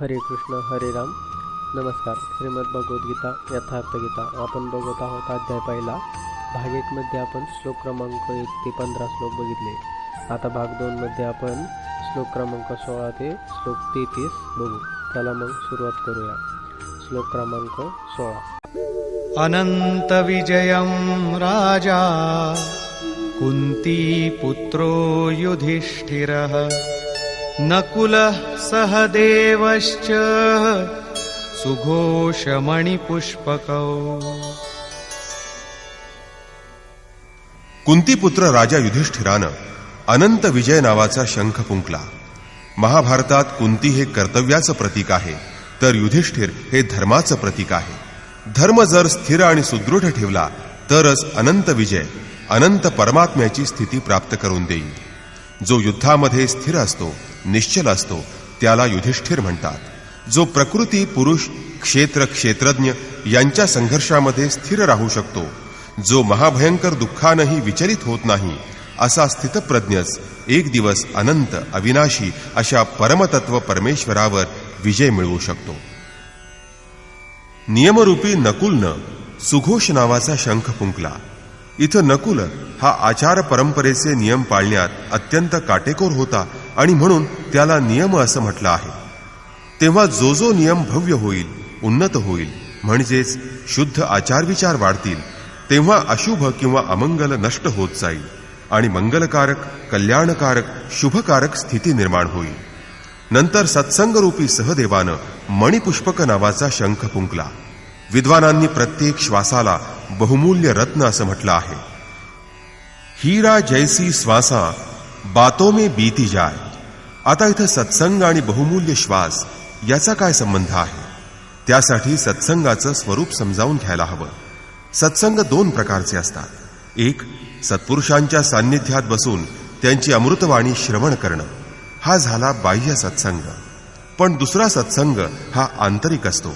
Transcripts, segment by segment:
हरे कृष्ण हरे राम. नमस्कार. श्रीमद भगवद्गीता यथार्थ गीता. आपण बघत आहोत अध्याय पहिला. भाग एकमध्ये आपण श्लोक क्रमांक एक ते पंधरा श्लोक बघितले. आता भाग दोनमध्ये आपण श्लोक क्रमांक सोळा ते श्लोक तेहतीस बघू. त्याला मग सुरुवात करूया. श्लोक क्रमांक सोळा. अनन्तविजयं राजा कुन्तीपुत्रो युधिष्ठिरः. नकुलः सहदेवश्च सुघोषमणिपुष्पकौ। कुंतीपुत्र राजा युधिष्ठिरानं अनंत विजय नावाचा शंख फुंकला. महाभारतात कुंती हे कर्तव्याचं प्रतीक आहे तर युधिष्ठिर हे धर्माचं प्रतीक आहे. धर्म जर स्थिर आणि सुदृढ ठेवला तरच अनंत विजय अनंत परमात्म्याची स्थिती प्राप्त करून देईल. जो युद्धामध्ये स्थिर असतो निश्चल असतो त्याला युधिष्ठिर म्हणतात. जो प्रकृती पुरुष क्षेत्र क्षेत्रज्ञ यांच्या संघर्षामध्ये स्थिर राहू शकतो जो महाभयंकर दुःखानंही विचलित होत नाही असा स्थितप्रज्ञच एक दिवस अनंत अविनाशी अशा परमतत्व परमेश्वरावर विजय मिळवू शकतो. नियमरूपी नकुलनं सुघोष नावाचा शंख फुंकला. इथं नकुल हा आचार परंपरेचे नियम पाळण्यात अत्यंत काटेकोर होता आणि म्हणून त्याला नियम असं म्हटलं आहे. तेव्हा जो जो नियम भव्य होईल उन्नत होईल म्हणजेच शुद्ध आचारविचार वाढतील तेव्हा अशुभ किंवा अमंगल नष्ट होत जाईल आणि मंगलकारक कल्याणकारक शुभकारक स्थिती निर्माण होईल. नंतर सत्संगरूपी सहदेवानं मणिपुष्पक नावाचा शंख फुंकला. विद्वानांनी प्रत्येक श्वासाला बहुमूल्य रत्न असं म्हटलं आहे. हीरा जैसी श्वासा बातो में बीती जाय आता इथं सत्संग आणि बहुमूल्य श्वास याचा काय संबंध आहे? त्यासाठी सत्संगाचं स्वरूप समजावून घ्यायला हवं. सत्संग दोन प्रकारचे असतात. एक सत्पुरुषांच्या सान्निध्यात बसून त्यांची अमृतवाणी श्रवण करणं. हा झाला बाह्य सत्संग. पण दुसरा सत्संग हा आंतरिक असतो.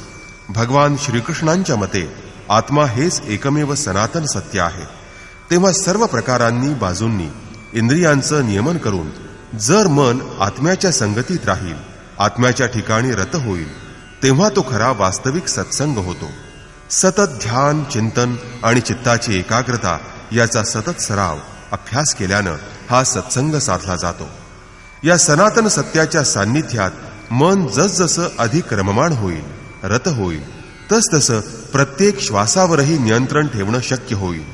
भगवान श्रीकृष्णांच्या मते आत्मा हेच एकमेव सनातन सत्य आहे. तेव्हा सर्व प्रकारांनी बाजूंनी इंद्रियांचं नियमन करून जर मन आत्म्याच्या संगतीत राहील आत्म्याच्या ठिकाणी रत होईल तेव्हा तो खरा वास्तविक सत्संग होतो. सतत ध्यान चिंतन आणि चित्ताची एकाग्रता याचा सतत सराव अभ्यास केल्यानं हा सत्संग साधला जातो. या सनातन सत्याच्या सान्निध्यात मन जसजसं अधिक रममाण होईल रत होईल तसतसं प्रत्येक श्वासावरही नियंत्रण ठेवणं शक्य होईल.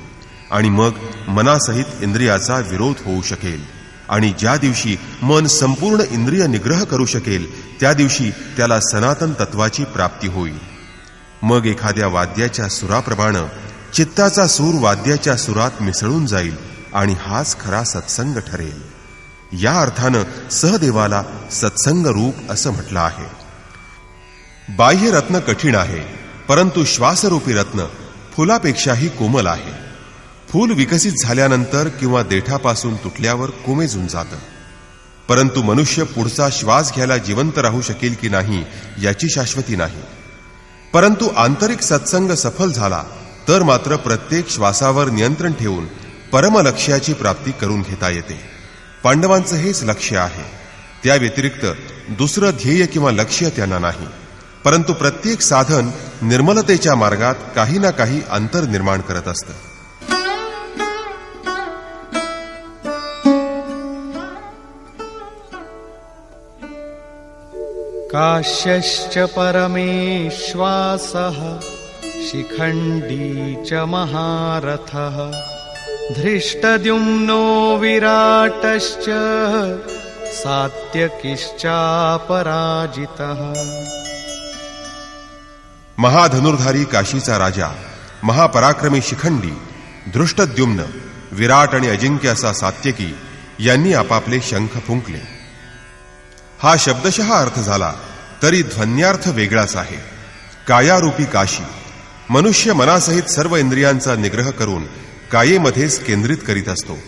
आणि मग मनासहित इंद्रियाचा विरोध होऊ शकेल. आणि ज्या दिवशी मन संपूर्ण इंद्रिय निग्रह करू शकेल त्या दिवशी त्याला सनातन तत्वाची प्राप्ती होईल. मग एखाद्या वाद्याच्या सुराप्रमाणे चित्ताचा सूर वाद्याच्या सुरात मिसळून जाईल आणि हाच खरा सत्संग ठरेल. या अर्थानं सहदेवाला सत्संग रूप असं म्हटलं आहे. बाह्य रत्न कठीण आहे. परंतु श्वासरूपी रत्न फुलापेक्षाही कोमल आहे. फूल विकसित झाल्यानंतर किंवा देठापासून तुटल्यावर कोमेजून जातं. परंतु मनुष्य पुढचा श्वास घ्यायला जिवंत राहू शकेल की नाही याची शाश्वती नाही. परंतु आंतरिक सत्संग सफल झाला तर मात्र प्रत्येक श्वासावर नियंत्रण ठेवून परमलक्ष्याची प्राप्ती करून घेता येते. पांडवांचं हेच लक्ष्य आहे. त्या व्यतिरिक्त दुसरं ध्येय किंवा लक्ष्य त्यांना नाही. परंतु प्रत्येक साधन निर्मलतेच्या मार्गात काही ना काही अंतर निर्माण करत असतं. काश्यश्च परमेश्वासः शिखण्डी च महारथः धृष्टद्युम्नो विराटश्च सात्यकिश्चापराजितः। महाधनुर्धारी काशीचा राजा महापराक्रमी शिखंडी दृष्टद्युम्न विराट आणि अजिंक्य असा सात्यकी यांनी आपापले शंख फुंकले. हा शब्दशः अर्थ झाला तरी ध्वन्यार्थ वेगळाच आहे. कायारूपी काशी मनुष्य मनासहित सर्व इंद्रियांचा निग्रह करून कायेमध्येच केंद्रित करीत असतो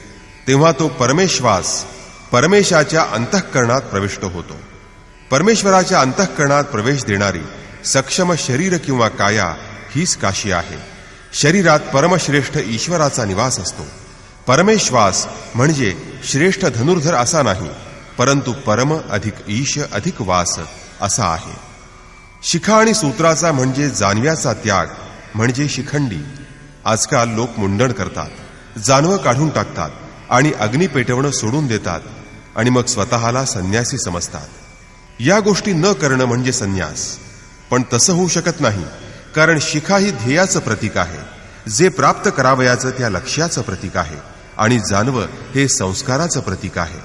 तेव्हा तो परमेश्वास परमेशाच्या अंतःकरणात प्रविष्ट होतो. परमेश्वराच्या अंतःकरणात प्रवेश देणारी सक्षम शरीर किंवा काया हीच काशी आहे. शरीरात परमश्रेष्ठ ईश्वराचा निवास असतो. परमेश्वास म्हणजे श्रेष्ठ धनुर्धर असा नाही परंतु परम अधिक ईश अधिक वास असा आहे. शिखा आणि सूत्राचा म्हणजे जानव्याचा त्याग म्हणजे शिखंडी. आजकाल लोक मुंडण करतात जानवं काढून टाकतात आणि अग्नी पेटवणं सोडून देतात आणि मग स्वतःला संन्यासी समजतात. या गोष्टी न करणं म्हणजे संन्यास. पण तसं होऊ शकत नाही कारण शिखा ही ध्येयाचं प्रतीक आहे. जे प्राप्त करावयाचं त्या लक्ष्याचं प्रतीक आहे आणि जानवं हे संस्काराचं प्रतीक आहे.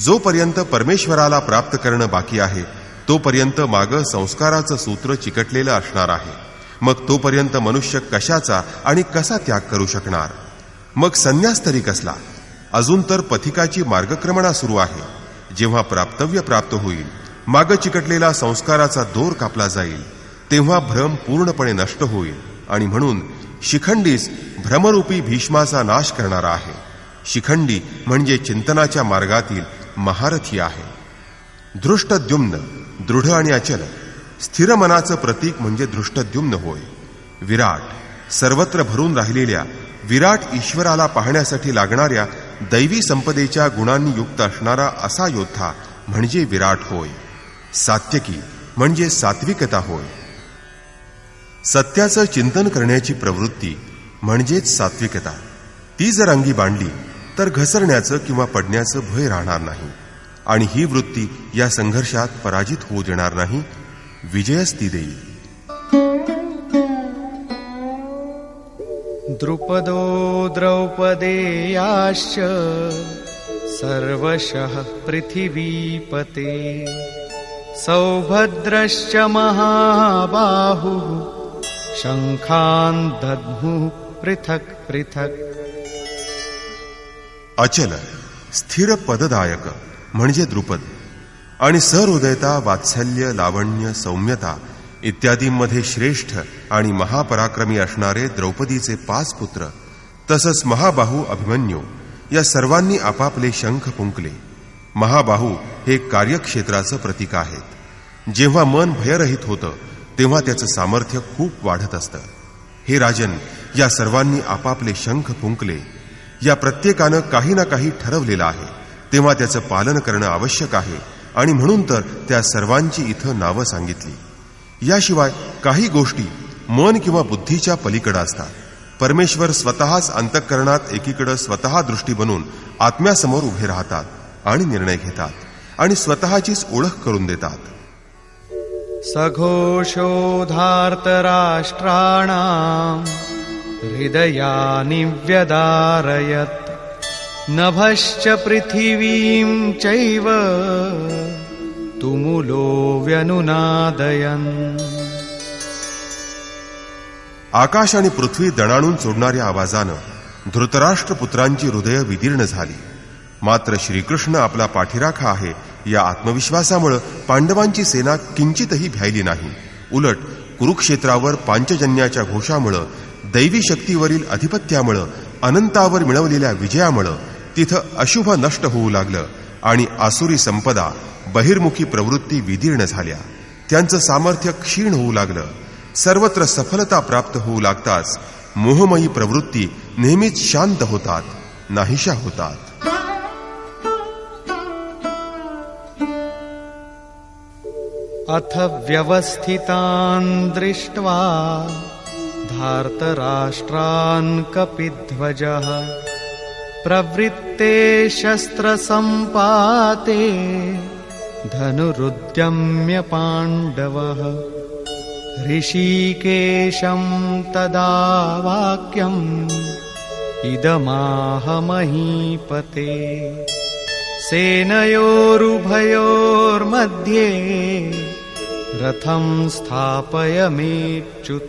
जोपर्यंत परमेश्वराला प्राप्त करणं बाकी आहे तोपर्यंत माग संस्काराचं सूत्र चिकटलेलं असणार आहे. मग तोपर्यंत मनुष्य कशाचा आणि कसा त्याग करू शकणार? मग संन्यास तरी कसला? अजून तर पथिकाची मार्गक्रमणा सुरू आहे. जेव्हा प्राप्तव्य प्राप्त होईल माग चिकटलेला संस्काराचा दोर कापला जाईल तेव्हा भ्रम पूर्णपणे नष्ट होईल. आणि म्हणून शिखंडीस भ्रमरूपी भीष्माचा नाश करणारा आहे. शिखंडी म्हणजे चिंतनाच्या मार्गातील महारथी आहे. दृष्टद्युम्न दृढ आणि अचल स्थिर मनाचं प्रतीक म्हणजे दृष्टद्युम्न होय. विराट सर्वत्र भरून राहिलेल्या विराट ईश्वराला पाहण्यासाठी लागणाऱ्या दैवी संपदेच्या गुणांनी युक्त असणारा असा योद्धा म्हणजे विराट होय. सात्यकी म्हणजे सात्विकता होय. सत्याचं चिंतन करण्याची प्रवृत्ती म्हणजेच सात्विकता. ती जर अंगी बांधली तर घसरण्याचं किंवा पडण्याचं भय राहणार नाही. आणि ही वृत्ती या संघर्षात पराजित होऊ देणार नाही. विजयच ती देईल द्रुपदो द्रौपदेयाश्च सर्वशः पृथिवीपते. सौभद्रश्च महाबाहुः। शङ्खान् दद्मुः पृथक् पृथक्। अचल स्थिर पददायक म्हणजे द्रुपद आणि सहृदयता वात्सल्य लावण्य सौम्यता इत्यादींमध्ये श्रेष्ठ आणि महापराक्रमी असणारे द्रौपदीचे पाच पुत्र तसंच महाबाहू अभिमन्यू या सर्वांनी आपापले शंख फुंकले. महाबाहू हे कार्यक्षेत्राचं प्रतीक आहेत जेव्हा मन भयरहित होतं तेव्हा त्याचं सामर्थ्य खूप वाढत असतं. हे राजन या सर्वांनी आपापले शंख फुंकले. या प्रत्येकानं काही ना काही ठरवलेलं आहे. तेव्हा त्याचं पालन करणं आवश्यक आहे आणि म्हणून तर त्या सर्वांची इथं नावं सांगितली. याशिवाय काही गोष्टी मन किंवा बुद्धीच्या पलीकडं असतात. परमेश्वर स्वतःच अंतःकरणात एकीकडं स्वतः दृष्टी बनून आत्म्यासमोर उभे राहतात आणि निर्णय घेतात. आणि स्वतःचीच ओळख करून देतात. सघोषोधार्तराष्ट्राणाम् हृदयानि व्यदारयत्। नभश्च पृथिवीम् चैव तुमुलो व्यनुनादयन्। आकाश आणि पृथ्वी दणाणून सोडणाऱ्या आवाजानं धृतराष्ट्र पुत्रांची हृदय विदीर्ण झाली. मात्र श्रीकृष्ण आपला पाठीराखा आहे. या आत्मविश्वासामुळं पांडवांची सेना किंचितही भ्यायली नाही. उलट कुरुक्षेत्रावर पांचजन्याच्या घोषामुळं दैवी शक्तीवरील अधिपत्यामुळं अनंतावर मिळवलेल्या विजयामुळं तिथं अशुभ नष्ट होऊ लागलं आणि आसुरी संपदा बहिर्मुखी प्रवृत्ती विदीर्ण झाल्या. त्यांचं सामर्थ्य क्षीण होऊ लागलं. सर्वत्र सफलता प्राप्त होऊ लागताच मोहमयी प्रवृत्ती नेहमीच शांत होतात नाहीशा होतात. अथ व्यवस्थितान् दृष्ट्वा धार्तराष्ट्रान् कपिध्वजः। प्रवृत्ते शस्त्रसम्पाते धनुरुद्यम्य पाण्डवः ऋषिकेशं तदा वाक्यम् इदमाह महीपते सेनयोरुभयोर्मध्ये रथं स्थापयमेच्युत।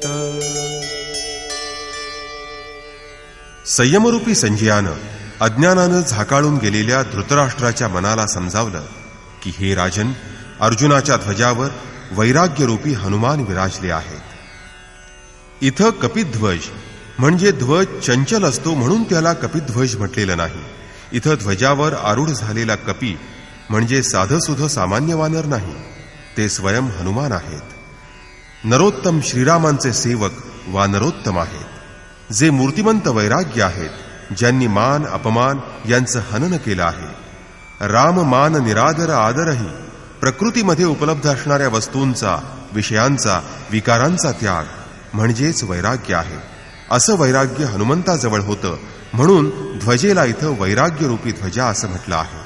संयमरूपी संजयानं अज्ञानानं झाकाळून गेलेल्या धृतराष्ट्राच्या मनाला समजावलं की हे राजन अर्जुनाच्या ध्वजावर वैराग्यरूपी हनुमान विराजले आहेत. इथं कपिध्वज म्हणजे ध्वज चंचल असतो म्हणून त्याला कपिध्वज म्हटलेलं नाही. इथं ध्वजावर आरूढ झालेला कपी म्हणजे साधंसुध सामान्य वानर नाही. ते स्वयं हनुमान आहेत. नरोत्तम श्रीरामांचे सेवक वानरोत्तम आहेत. जे मूर्तिमंत वैराग्य आहेत ज्यांनी मान अपमान यांचं हनन केलं आहे. राम मान निरादर आदरही प्रकृतीमध्ये उपलब्ध असणाऱ्या वस्तूंचा विषयांचा विकारांचा त्याग म्हणजेच वैराग्य आहे. असं वैराग्य हनुमंताजवळ होतं म्हणून ध्वजेला इथं वैराग्यरूपी ध्वजा असं म्हटलं आहे.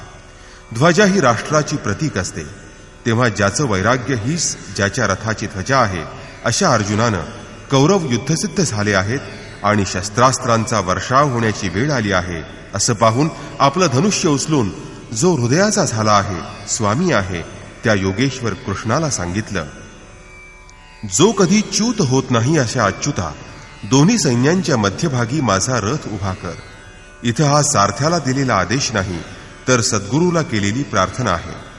ध्वजा ही राष्ट्राची प्रतीक असते. तेव्हा ज्याचं वैराग्य हीच ज्याच्या रथाची ध्वजा आहे अशा अर्जुनानं कौरव युद्धसिद्ध झाले आहेत आणि शस्त्रास्त्रांचा वर्षाव होण्याची वेळ आली आहे असं पाहून आपलं धनुष्य उचलून जो हृदयाचा झाला आहे स्वामी आहे त्या योगेश्वर कृष्णाला सांगितलं जो कधी च्यूत होत नाही अशा अच्युता दोन्ही सैन्यांच्या मध्यभागी माझा रथ उभा कर. इथं हा सारथ्याला दिलेला आदेश नाही तर सद्गुरूला केलेली प्रार्थना आहे.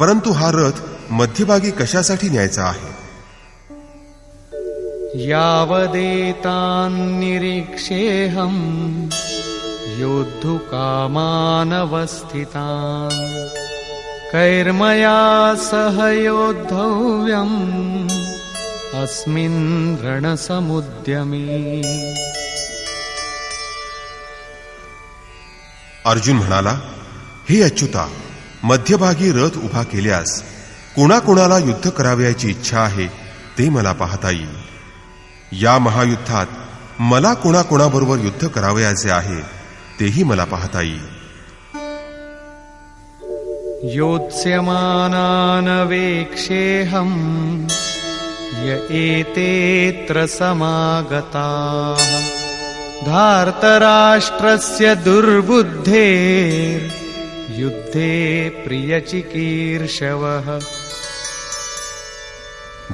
परंतु हा रथ मध्यभागी कशासाठी न्यायचा आहे? यावदेतान्निरीक्षेऽहम् योद्धुकामानवस्थितान्। कैर्मया सह योद्धव्यम् अस्मिन् रणसमुद्यमे। अर्जुन म्हणाला हे अच्युता मध्यभागी रथ उभा केल्यास कोणाकोणाला युद्ध करावयाची इच्छा आहे ते मला पाहता येईल. या महायुद्धात मला कोणाकोणाबरोबर युद्ध करावयाचे आहे तेही मला पाहता येईल. योत्स्यमानानवेक्षेऽहम् य एतेऽत्र समागताः धार्तराष्ट्रस्य युद्धे प्रियचिकीर्षवः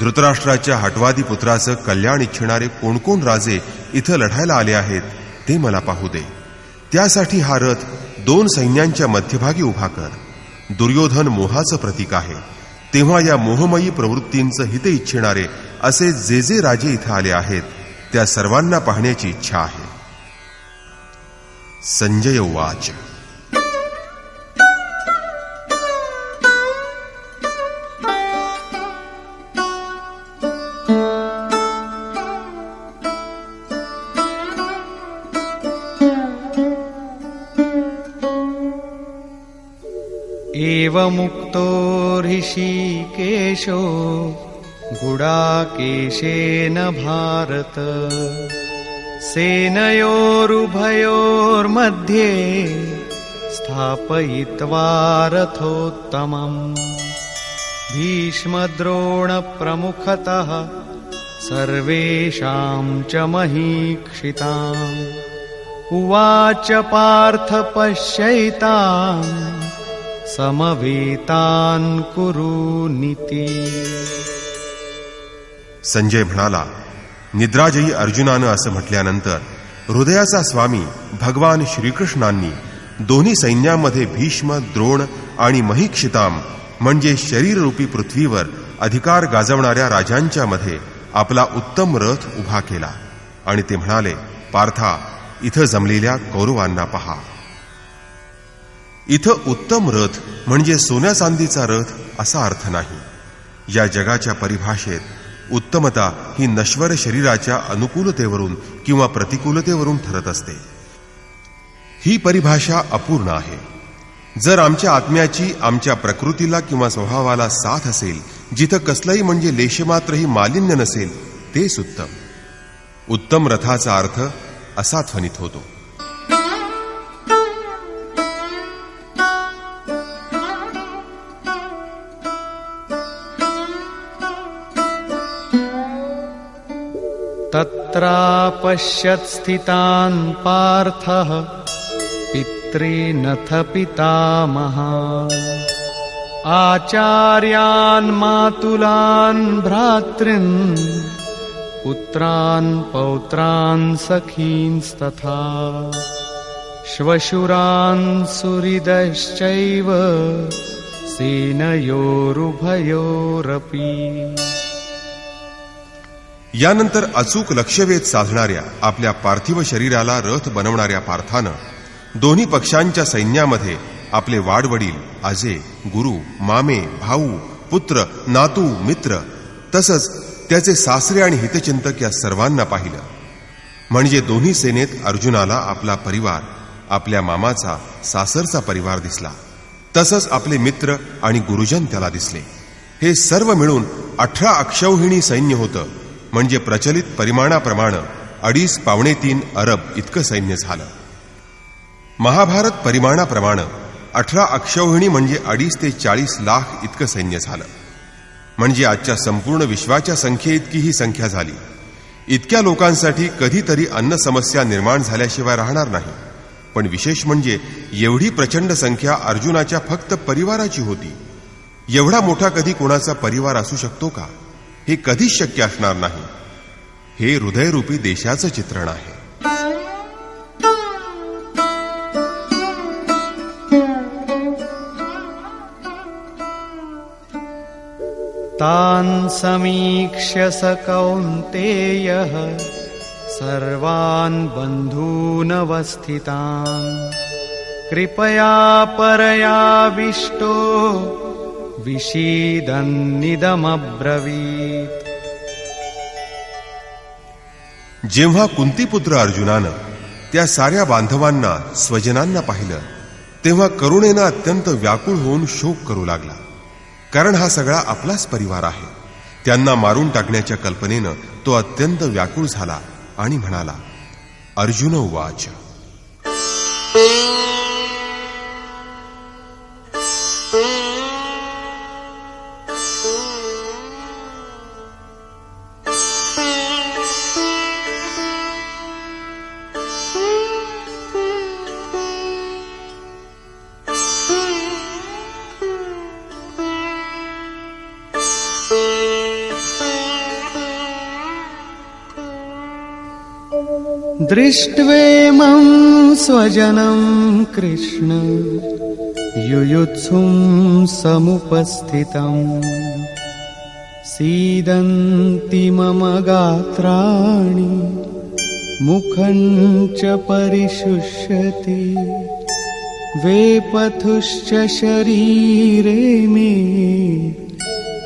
धृतराष्ट्राच्या हटवादी पुत्राचं कल्याण इच्छिणारे कोण कोण राजे इथं लढायला आले आहेत ते मला पाहू दे. त्यासाठी हा रथ दोन सैन्यांच्या मध्यभागी उभा कर. दुर्योधन मोहाचं प्रतीक आहे. तेव्हा या मोहमयी प्रवृत्तींचं हित इच्छिणारे असे जे जे राजे इथं आले आहेत त्या सर्वांना पाहण्याची इच्छा आहे. संजय वाच. एवमुक्तो ऋषिकेशो गुडाकेशेन भारत। सेनयोरुभयोर्मध्ये स्थापयित्वा रथोत्तमम्। भीष्मद्रोणप्रमुखतः सर्वेषां च महीक्षिताम्। उवाच पार्थ पश्यैताम् समवेतान कुरु नीती। संजय म्हणाला निद्राजयी अर्जुनानं असं म्हटल्यानंतर हृदयाचा स्वामी भगवान श्रीकृष्णांनी दोन्ही सैन्यामध्ये भीष्म द्रोण आणि महिक्षिताम म्हणजे शरीररूपी पृथ्वीवर अधिकार गाजवणाऱ्या राजांच्या मध्ये आपला उत्तम रथ उभा केला. आणि ते म्हणाले पार्था इथं जमलेल्या कौरवांना पहा. इथं उत्तम रथ म्हणजे सोन्या चांदीचा रथ असा अर्थ नाही. या जगाच्या परिभाषेत उत्तमता ही नश्वर शरीराच्या अनुकूलतेवरून किंवा प्रतिकूलतेवरून ठरत असते. ही परिभाषा अपूर्ण आहे. जर आमच्या आत्म्याची आमच्या प्रकृतीला किंवा स्वभावाला साथ असेल जिथं कसलंही म्हणजे लेशमात्रही मालिन्य नसेल तेच उत्तम उत्तम रथाचा अर्थ असा ध्वनित होतो. तत्रापश्यत् स्थितान् पार्थः पितॄनथ पितामहान्। आचार्यान् मातुलान् भ्रातॄन् पुत्रान् पौत्रान् सखींस्तथा। श्वशुरान् सुहृदश्चैव सेनयोरुभयोरपि यानंतर अचूक लक्षवेध साधणाऱ्या आपल्या पार्थिव शरीराला रथ बनवणाऱ्या पार्थानं दोन्ही पक्षांच्या सैन्यामध्ये आपले वाडवडील आजे गुरु मामे भाऊ पुत्र नातू मित्र तसंच त्याचे सासरे आणि हितचिंतक या सर्वांना पाहिलं. म्हणजे दोन्ही सेनेत अर्जुनाला आपला परिवार आपल्या मामाचा सासरचा परिवार दिसला. तसंच आपले मित्र आणि गुरुजन त्याला दिसले. हे सर्व मिळून अठरा अक्षौहिणी सैन्य होतं. म्हणजे प्रचलित परिमाणाप्रमाणे अडीच पावणे तीन अरब इतकं सैन्य झालं. महाभारत परिमाणाप्रमाणे अठरा अक्षौहिणी म्हणजे अडीच ते चाळीस लाख इतकं सैन्य झालं. म्हणजे आजच्या संपूर्ण विश्वाच्या संख्येइतकी ही संख्या झाली. इतक्या लोकांसाठी कधीतरी अन्न समस्या निर्माण झाल्याशिवाय राहणार नाही. पण विशेष म्हणजे एवढी प्रचंड संख्या अर्जुनाच्या फक्त परिवाराची होती. एवढा मोठा कधी कोणाचा परिवार असू शकतो का? हे कधीच शक्य असणार नाही. हे हृदयरूपी देशाचं चित्रण आहे. तान् समीक्ष्य स कौन्तेयः सर्वान् बन्धूनवस्थितान्। कृपया परयाविष्टो विषीदन्निदमब्रवीत् जेव्हा कुंतीपुत्र अर्जुनानं त्या साऱ्या बांधवांना स्वजनांना पाहिलं तेव्हा करुणेनं अत्यंत व्याकुळ होऊन शोक करू लागला. कारण हा सगळा आपलाच परिवार आहे. त्यांना मारून टाकण्याच्या कल्पनेनं तो अत्यंत व्याकुळ झाला आणि म्हणाला अर्जुन वाच. दृष्ट्वेमं स्वजनं कृष्ण युयुत्सुं समुपस्थितम्। सीदन्ति मम गात्राणि मुखं च परिशुष्यति। वेपथुश्च शरीरे मे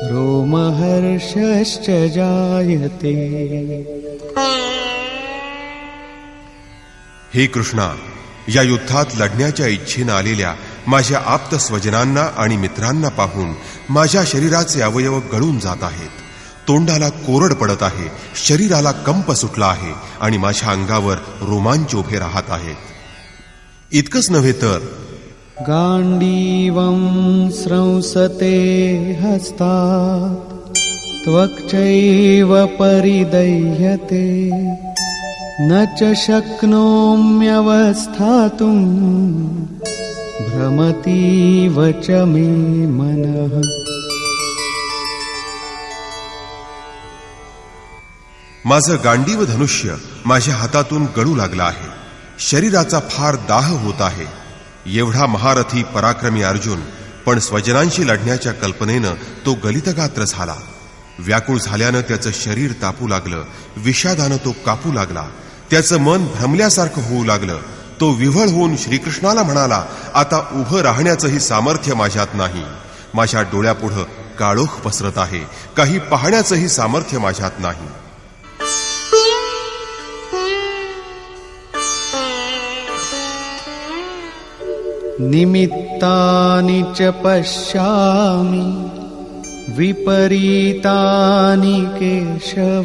रोमहर्षश्च जायते हे कृष्णा या युद्धात लढण्याच्या इच्छेनं आलेल्या माझ्या आप्त स्वजनांना आणि मित्रांना पाहून माझ्या शरीराचे अवयव गळून जात आहेत. तोंडाला कोरड पडत आहे शरीराला कंप सुटला आहे आणि माझ्या अंगावर रोमांच उभे राहत आहेत. इतकंच नव्हे तर गाण्डीवं स्रंसते हस्तात् त्वक्षैव परिदह्यते। न च शक्नोम्यवस्थातुम् भ्रमतीव च मे मनः। माझं गांडीव धनुष्य माझ्या हातातून गळू लागला आहे. शरीराचा फार दाह होत आहे. एवढा महारथी पराक्रमी अर्जुन पण स्वजनांशी लढण्याच्या कल्पनेनं तो गलितगात्र झाला. व्याकुळ झाल्यानं त्याचं शरीर तापू लागलं विषादानं तो कापू लागला त्याचं मन भ्रमल्यासारखं होऊ लागलं तो विव्हळ होऊन श्रीकृष्णाला म्हणाला आता उभं राहण्याचंही सामर्थ्य माझ्यात नाही. माझ्या डोळ्यापुढं काळोख पसरत आहे. काही पाहण्याचंही सामर्थ्य माझ्यात नाही. निमित्तानि च पश्यामि। विपरीतानि केशव।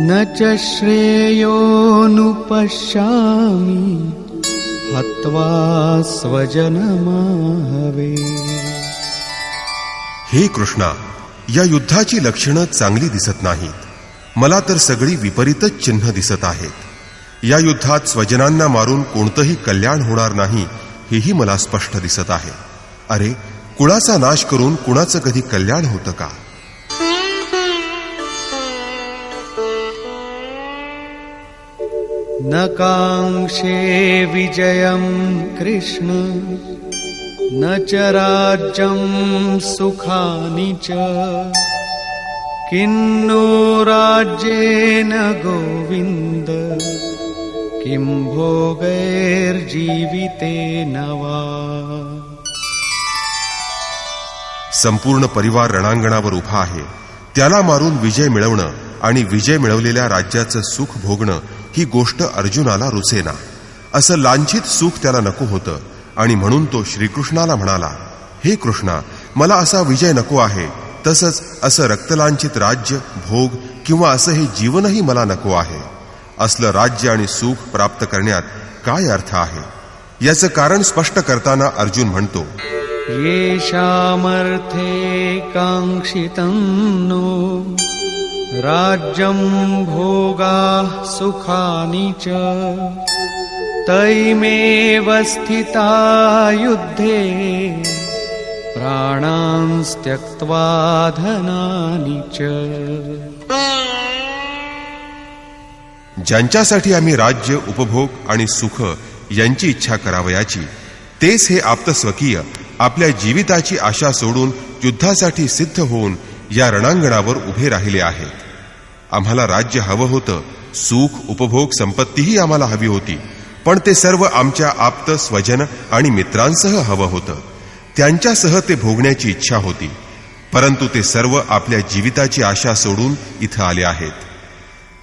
न च श्रेयोऽनुपश्यामि हत्वा स्वजनमाहवे। हे कृष्णा या युद्धाची लक्षणं चांगली दिसत नाहीत. मला तर सगळी विपरीतच चिन्ह दिसत आहेत. या युद्धात स्वजनांना मारून कोणतंही कल्याण होणार नाही हेही मला स्पष्ट दिसत आहे. अरे कुळाचा नाश करून कुणाचं कधी कल्याण होतं का? न काङ्क्षे विजयं कृष्ण न च राज्यं सुखानि च। किन्नो राज्येन गोविन्द किं भोगैर्जीवितेन वा। संपूर्ण परिवार रणांगणावर उभा आहे. त्याला मारून विजय मिळवणं आणि विजय मिळवलेल्या राज्याचं सुख भोगणं ही गोष्ट अर्जुनाला रुचेना. असं लांछित सुख त्याला नको होतं आणि म्हणून तो श्रीकृष्णाला म्हणाला हे कृष्णा मला असा विजय नको आहे. तसंच असं रक्तलांछित राज्य भोग किंवा असं हे जीवनही मला नको आहे. असलं राज्य आणि सुख प्राप्त करण्यात काय अर्थ आहे? याचं कारण स्पष्ट करताना अर्जुन म्हणतो येषामर्थे काङ्क्षितं नो। राज्यं भोगाः सुखानि च। तैमेव स्थिता युद्धे। प्राणांस्त्यक्त्वा धनानि च। ज्यांच्यासाठी आम्ही राज्य उपभोग आणि सुख यांची इच्छा करावयाची तेच हे आप्तस्वकीय आपल्या जीविताची आशा सोडून युद्धासाठी सिद्ध होऊन या रणांगणावर उभे राहिले आहेत आम्हाला राज्य हवं होतं सुख उपभोग संपत्तीही आम्हाला हवी होती. पण ते सर्व आमच्या आप्त स्वजन आणि मित्रांसह हवं होतं. त्यांच्यासह ते भोगण्याची इच्छा होती. परंतु ते सर्व आपल्या जीविताची आशा सोडून इथं आले आहेत.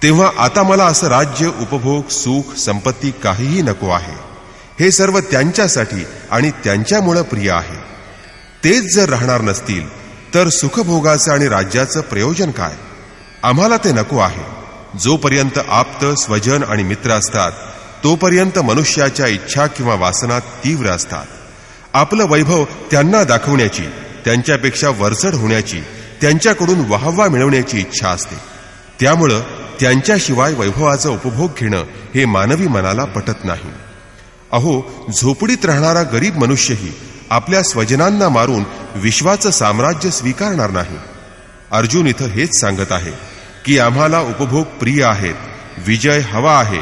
तेव्हा आता मला असं राज्य उपभोग सुख संपत्ती काहीही नको आहे. हे सर्व त्यांच्यासाठी आणि त्यांच्यामुळं प्रिय आहे. तेच जर राहणार नसतील तर सुखभोगाचं आणि राज्याचं प्रयोजन काय? आम्हाला ते नको आहे. जोपर्यंत आप्त स्वजन आणि मित्र असतात तोपर्यंत मनुष्याच्या इच्छा किंवा वासना तीव्र असतात. आपलं वैभव त्यांना दाखवण्याची त्यांच्यापेक्षा वरचढ होण्याची त्यांच्याकडून वाहवा मिळवण्याची इच्छा असते. त्यामुळं त्यांच्याशिवाय वैभवाचा उपभोग घेणं हे मानवी मनाला पटत नाही. अहो झोपडीत राहणारा गरीब मनुष्यही आपल्या स्वजनांना मारून विश्वाचं साम्राज्य स्वीकारणार नाही. अर्जुन इथं हेच सांगत आहे की आम्हाला उपभोग प्रिय आहेत विजय हवा आहे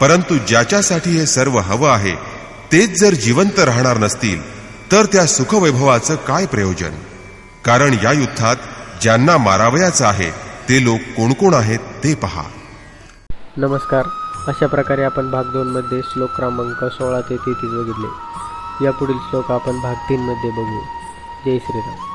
परंतु ज्याच्यासाठी हे सर्व हवं आहे तेच जर जिवंत राहणार नसतील तर त्या सुखवैभवाचं काय प्रयोजन? कारण या युद्धात ज्यांना मारावयाचं आहे ते लोक कोण कोण आहेत ते पहा. नमस्कार. अशा प्रकारे आपण भाग दोनमध्ये श्लोक क्रमांक सोळा ते तेहतीस बघितले. यापुढील श्लोक आपण भाग तीनमध्ये बघू. जय श्रीराम.